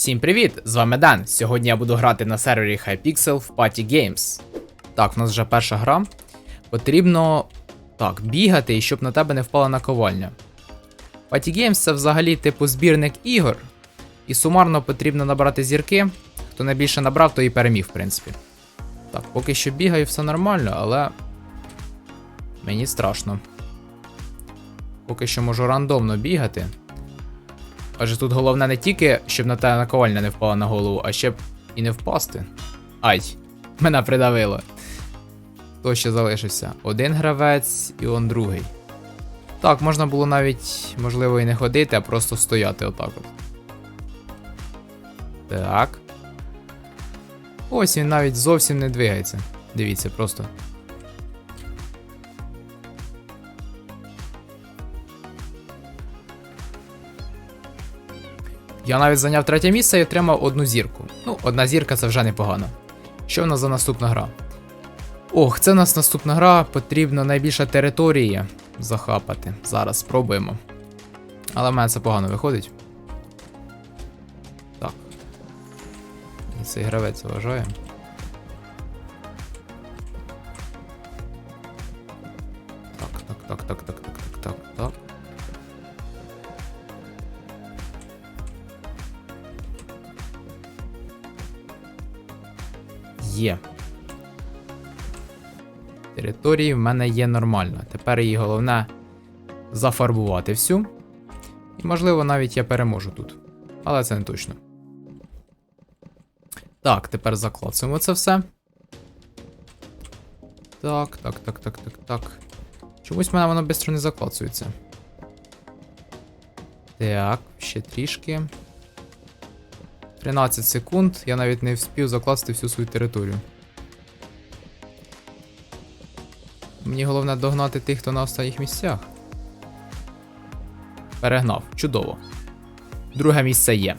Всім привіт! З вами Дан. Сьогодні я буду грати на сервері Hypixel в Party Games. Так, у нас вже перша гра. Потрібно так, бігати і щоб на тебе не впала наковальня. Party Games це взагалі типу збірник ігор. І сумарно потрібно набрати зірки. Хто найбільше набрав, то і переміг, в принципі. Так, поки що бігаю, все нормально, але. Мені страшно. Поки що можу рандомно бігати. Адже тут головне не тільки, щоб на тебе наковальня не впала на голову, а ще б і не впасти. Ай, мене придавило. Хто ще залишився? Один гравець і он другий. Так, можна було навіть, можливо, і не ходити, а просто стояти отак от. Так. Ось він навіть зовсім не двигається. Дивіться, просто. Я навіть зайняв третє місце і отримав одну зірку. Ну, одна зірка це вже непогано. Що в нас за наступна гра? Ох, це в нас наступна гра, потрібно найбільше території захапати. Зараз спробуємо. Але в мене це погано виходить. Так. Цей гравець вважає. Так, так, так, так, так, Є. Території в мене є нормально. Тепер її головне зафарбувати всю. І, можливо, навіть я переможу тут. Але це не точно. Так, тепер заклацуємо це все. Так, так, так, так, так, так. Чомусь в мене воно швидко не заклацується. Так, ще трішки. 13 секунд, я навіть не встиг закласти всю свою територію. Мені головне догнати тих, хто на останніх місцях. Перегнав. Чудово. Друге місце є.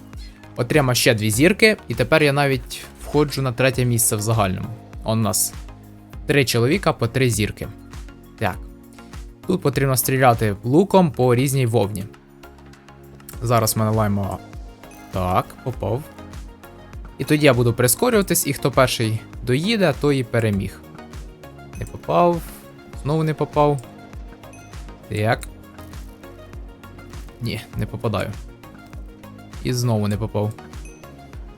Отримав ще дві зірки, і тепер я навіть входжу на третє місце в загальному. Он у нас три чоловіка по три зірки. Так. Тут потрібно стріляти луком по різній вовні. Зараз ми наливаємо так, попав. І тоді я буду прискорюватись, і хто перший доїде, той і переміг. Не попав. Знову не попав. Так. Ні, не попадаю. І знову не попав.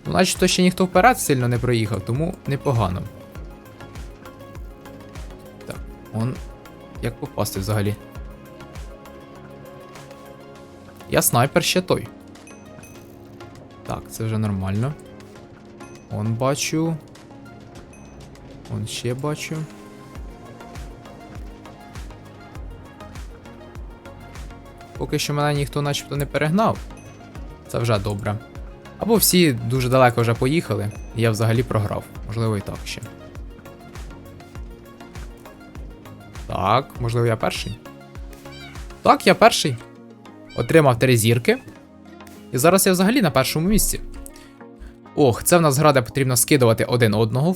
Ну, значить, то ще ніхто вперед сильно не проїхав, тому непогано. Так, он. Як попасти взагалі? Я снайпер ще той. Так, це вже нормально. Он бачу. Он ще бачу. Поки що мене ніхто начебто не перегнав. Це вже добре. Або всі дуже далеко вже поїхали, і я взагалі програв. Можливо, і так ще. Так, можливо, я перший. Так, я перший. Отримав три зірки. І зараз я взагалі на першому місці. Ох, це в нас гра, де потрібно скидувати один одного.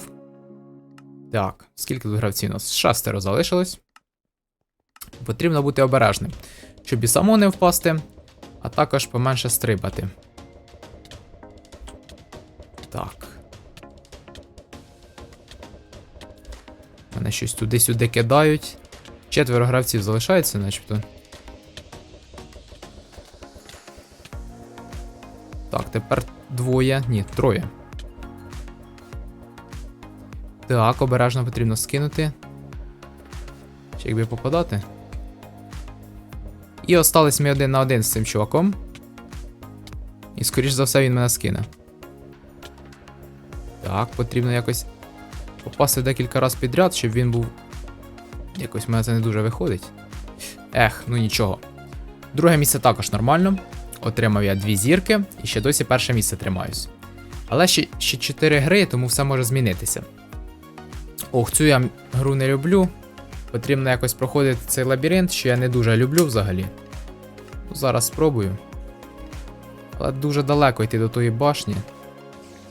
Так, скільки тут гравців у нас? Шестеро залишилось. Потрібно бути обережним, щоб і самому не впасти, а також поменше стрибати. Так. Мене щось туди-сюди кидають. Четверо гравців залишається, начебто. Так, тепер двоє. Ні, троє. Так, обережно потрібно скинути. Ще якби попадати. І остались ми один на один з цим чуваком. І скоріш за все він мене скине. Так, потрібно якось попасти декілька разів підряд, щоб він був. Якось в мене це не дуже виходить. Ех, ну нічого. Друге місце також нормально. Отримав я дві зірки і ще досі перше місце тримаюсь. Але ще, ще 4 гри, тому все може змінитися. Ох, цю я гру не люблю. Потрібно якось проходити цей лабіринт, що я не дуже люблю взагалі. Ну, зараз спробую. Але дуже далеко йти до тої башні.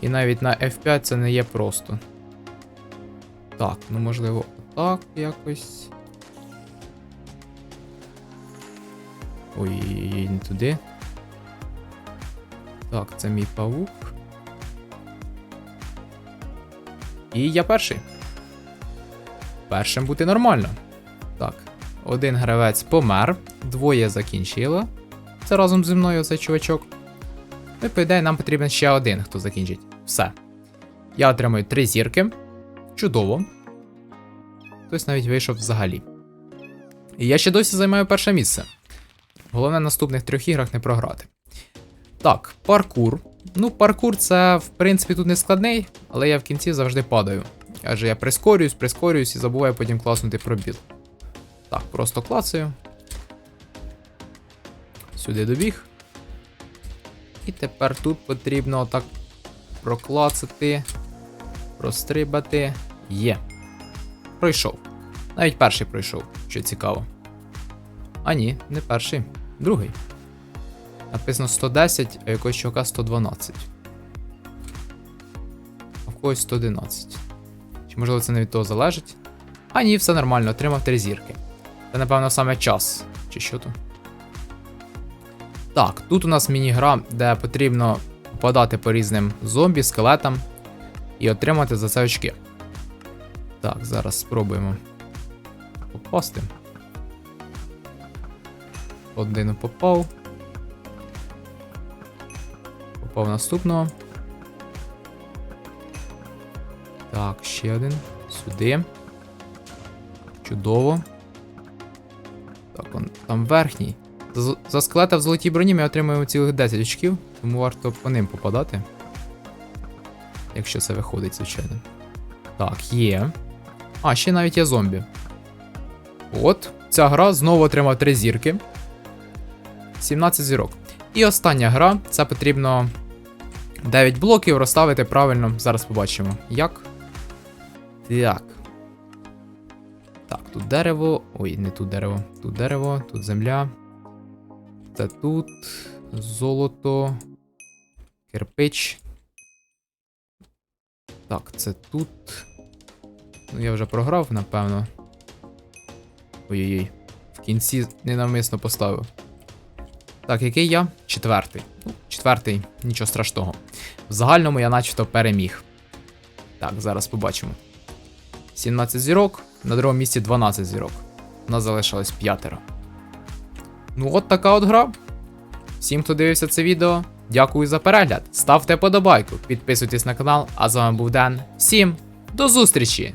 І навіть на F5 це не є просто. Так, ну можливо, отак якось. Ой, не туди. Так, це мій павук. І я перший. Першим бути нормально. Так, один гравець помер, двоє закінчило. Це разом зі мною цей чувачок. Ну і по ідеї нам потрібен ще один, хто закінчить. Все. Я отримую три зірки. Чудово. Хтось навіть вийшов взагалі. І я ще досі займаю перше місце. Головне в наступних трьох іграх не програти. Так, паркур. Ну, паркур це, в принципі, тут не складний, але я в кінці завжди падаю. Адже я прискорююсь, прискорююсь і забуваю потім класнути пробіл. Так, просто клацаю. Сюди добіг. І тепер тут потрібно так проклацати, прострибати. Є. Пройшов. Навіть перший пройшов, що цікаво. А ні, не перший, другий. Написано 110, а якогось чувака 112. А в когось 111. Чи можливо це не від того залежить? А ні, все нормально, отримав три зірки. Це, напевно, саме час. Чи що тут? Так, тут у нас міні-гра, де потрібно попадати по різним зомбі, скелетам і отримати за це очки. Так, зараз спробуємо попасти. Один попав. Попав наступного. Так, ще один. Сюди. Чудово. Так, он там верхній. За, за скелета в золотій броні ми отримуємо цілих 10 очків, тому варто по ним попадати. Якщо це виходить, звичайно. Так, є. А, ще навіть є зомбі. От, ця гра знову отримав 3 зірки. 17 зірок. І остання гра, це потрібно 9 блоків розставити правильно. Зараз побачимо. Як. Так. Так, тут дерево. Ой, не тут дерево. Тут дерево, тут земля. Це тут. Золото. Кирпич. Так, це тут. Ну, я вже програв, напевно. Ой-ой-ой. В кінці ненавмисно поставив. Так, який я? Четвертий. Ну, четвертий, нічого страшного. В загальному я начебто переміг. Так, зараз побачимо. 17 зірок, на другому місці 12 зірок. У нас залишилось п'ятеро. Ну, от така от гра. Всім, хто дивився це відео, дякую за перегляд. Ставте подобайку, підписуйтесь на канал, а з вами був Ден. Всім до зустрічі!